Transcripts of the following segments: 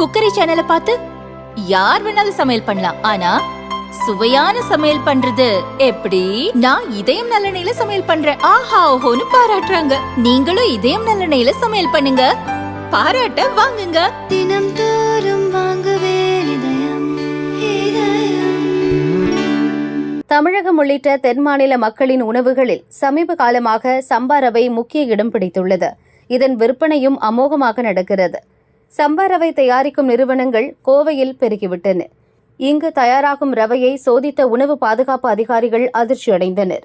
Cookery சேனலை பார்த்து யார் வேணாலும் சமையல் பண்ணலாம். ஆனா சுவையான சமையல் பண்றது எப்படி? நான் இதயம் நல்லெண்ணெயில சமையல் பண்றேன். ஆஹா ஓஹோன்னு பாராட்டுறாங்க. நீங்களும் இதயம் நல்லெண்ணெயில சமையல் பண்ணுங்க. பாராட்ட வாங்குங்க. தினம் தோறும் வாங்குவே இதயம் இதயம். தமிழகம் உள்ளிட்ட தென் மாநில மக்களின் உணவுகளில் சமீப காலமாக சம்பா ரவை முக்கிய இடம் பிடித்துள்ளது. இதன் விற்பனையும் அமோகமாக நடக்கிறது. சம்பா ரவை தயாரிக்கும் நிறுவனங்கள் கோவையில் பெருகிவிட்டன. இங்கு தயாராகும் ரவையை சோதித்த உணவு பாதுகாப்பு அதிகாரிகள் அதிர்ச்சியடைந்தனர்.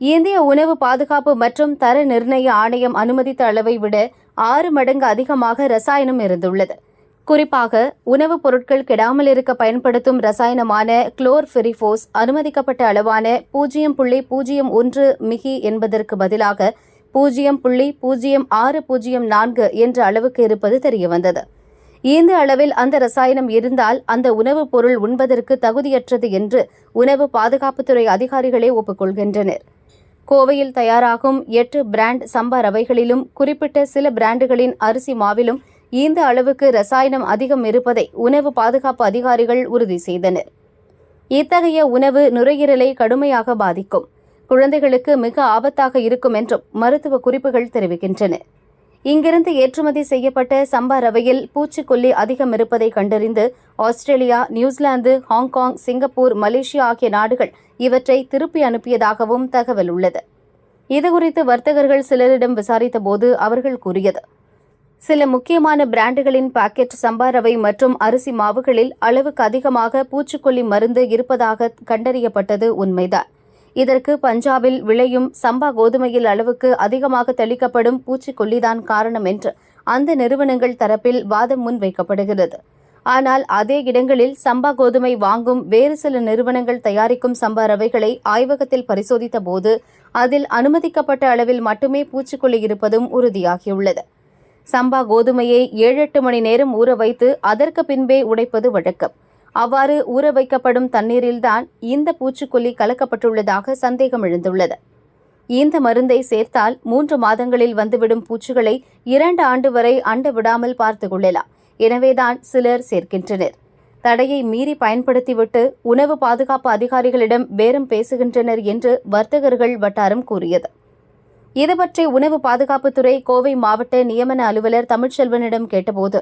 இந்திய உணவு பாதுகாப்பு மற்றும் தர நிர்ணய ஆணையம் அனுமதித்த அளவை விட ஆறு மடங்கு அதிகமாக ரசாயனம் இருந்துள்ளது. குறிப்பாக உணவுப் பொருட்கள் கெடாமல் இருக்க பயன்படுத்தும் ரசாயனமான குளோர்ஃபெரிஃபோஸ் அனுமதிக்கப்பட்ட அளவான பூஜ்ஜியம் புள்ளி பூஜ்ஜியம் ஒன்று மிகி என்பதற்கு பதிலாக பூஜ்ஜியம் புள்ளி பூஜ்ஜியம் ஆறு பூஜ்ஜியம் நான்கு என்ற அளவுக்கு இருப்பது தெரியவந்தது. இந்த அளவில் அந்த ரசாயனம் இருந்தால் அந்த உணவுப் பொருள் உண்பதற்கு தகுதியற்றது என்று உணவு பாதுகாப்புத்துறை அதிகாரிகளே ஒப்புக்கொள்கின்றனர். கோவையில் தயாராகும் எட்டு பிராண்ட் சம்பா ரவைகளிலும் குறிப்பிட்ட சில பிராண்டுகளின் அரிசி மாவிலும் இந்த அளவுக்கு ரசாயனம் அதிகம் இருப்பதை உணவு பாதுகாப்பு அதிகாரிகள் உறுதி செய்தனர். இத்தகைய உணவு நுரையீரலை கடுமையாக பாதிக்கும். குழந்தைகளுக்கு மிக ஆபத்தாக இருக்கும் என்றும் மருத்துவ குறிப்புகள் தெரிவிக்கின்றன. இங்கிருந்து ஏற்றுமதி செய்யப்பட்ட சம்பா ரவையில் பூச்சிக்கொல்லி அதிகம் இருப்பதை கண்டறிந்து Australia New Zealand Hong Kong Singapore Malaysia ஆகிய நாடுகள் இவற்றை திருப்பி அனுப்பியதாகவும் தகவல் உள்ளது. இதுகுறித்து வர்த்தகர்கள் சிலரிடம் விசாரித்தபோது அவர்கள் கூறியது சில முக்கியமான பிராண்டுகளின் பாக்கெட் சம்பா ரவை மற்றும் அரிசி மாவுகளில் அளவுக்கு அதிகமாக பூச்சிக்கொல்லி மருந்து இருப்பதாக கண்டறியப்பட்டது உண்மைதான். இதற்கு பஞ்சாபில் விளையும் சம்பா கோதுமையில் அளவுக்கு அதிகமாக தெளிக்கப்படும் பூச்சிக்கொல்லிதான் காரணம் என்று அந்த நிறுவனங்கள் தரப்பில் வாதம் முன்வைக்கப்படுகிறது. ஆனால் அதே இடங்களில் சம்பா கோதுமை வாங்கும் வேறு சில நிறுவனங்கள் தயாரிக்கும் சம்பா ரவைகளை ஆய்வகத்தில் பரிசோதித்த போது அதில் அனுமதிக்கப்பட்ட அளவில் மட்டுமே பூச்சிக்கொல்லி இருப்பதும் உறுதியாகியுள்ளது. சம்பா கோதுமையை ஏழு எட்டு மணி நேரம் ஊற வைத்து அதற்கு பின்பே உடைப்பது வழக்கம். அவ்வாறு ஊற வைக்கப்படும் தண்ணீரில்தான் இந்த பூச்சிக்கொல்லி கலக்கப்பட்டுள்ளதாக சந்தேகம் எழுந்துள்ளது. இந்த மருந்தை சேர்த்தால் மூன்று மாதங்களில் வந்துவிடும் பூச்சிகளை இரண்டு ஆண்டு வரை அண்ட விடாமல் பார்த்து கொள்ளலாம். எனவேதான் சிலர் சேர்க்கின்றனர். தடையை மீறி பயன்படுத்திவிட்டு உணவு பாதுகாப்பு அதிகாரிகளிடம் பேரம் பேசுகின்றனர் என்று வர்த்தகர்கள் வட்டாரம் கூறியது. இதுபற்றி உணவு பாதுகாப்புத்துறை கோவை மாவட்ட நியமன அலுவலர் தமிழ்ச்செல்வனிடம் கேட்டபோது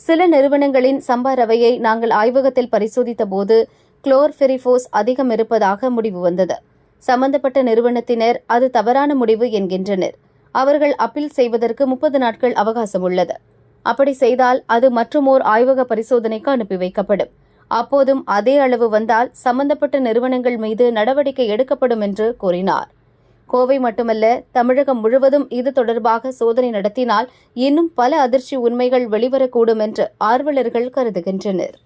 சில நிறுவனங்களின் சம்பா ரவையை நாங்கள் ஆய்வகத்தில் பரிசோதித்த போது குளோர்ஃபெரிஃபோஸ் அதிகம் இருப்பதாக முடிவு வந்தது. சம்பந்தப்பட்ட நிறுவனத்தினர் அது தவறான முடிவு என்கின்றனர். அவர்கள் அப்பீல் செய்வதற்கு முப்பது நாட்கள் அவகாசம் உள்ளது. அப்படி செய்தால் அது மற்றுமோர் ஆய்வக பரிசோதனைக்கு அனுப்பி வைக்கப்படும். அப்போதும் அதே அளவு வந்தால் சம்பந்தப்பட்ட நிறுவனங்கள் மீது நடவடிக்கை எடுக்கப்படும் என்று கூறினார். கோவை மட்டுமல்ல தமிழகம் முழுவதும் இது தொடர்பாக சோதனை நடத்தினால் இன்னும் பல அதிர்ச்சி உண்மைகள் வெளிவரக்கூடும் என்று ஆர்வலர்கள் கருதுகின்றனர்.